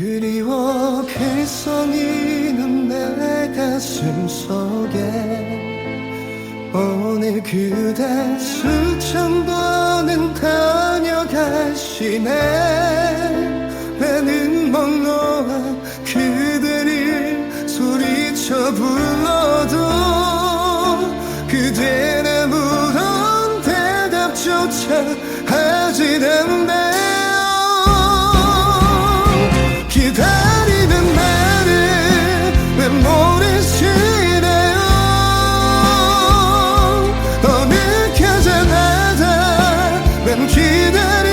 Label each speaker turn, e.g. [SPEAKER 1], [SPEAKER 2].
[SPEAKER 1] 그리워 글썽이는 내 가슴 속에. 오늘 그대 수천 번은 다녀가시네. 배는 멍 놓아 그대를 소리쳐 불러도 그대 기다리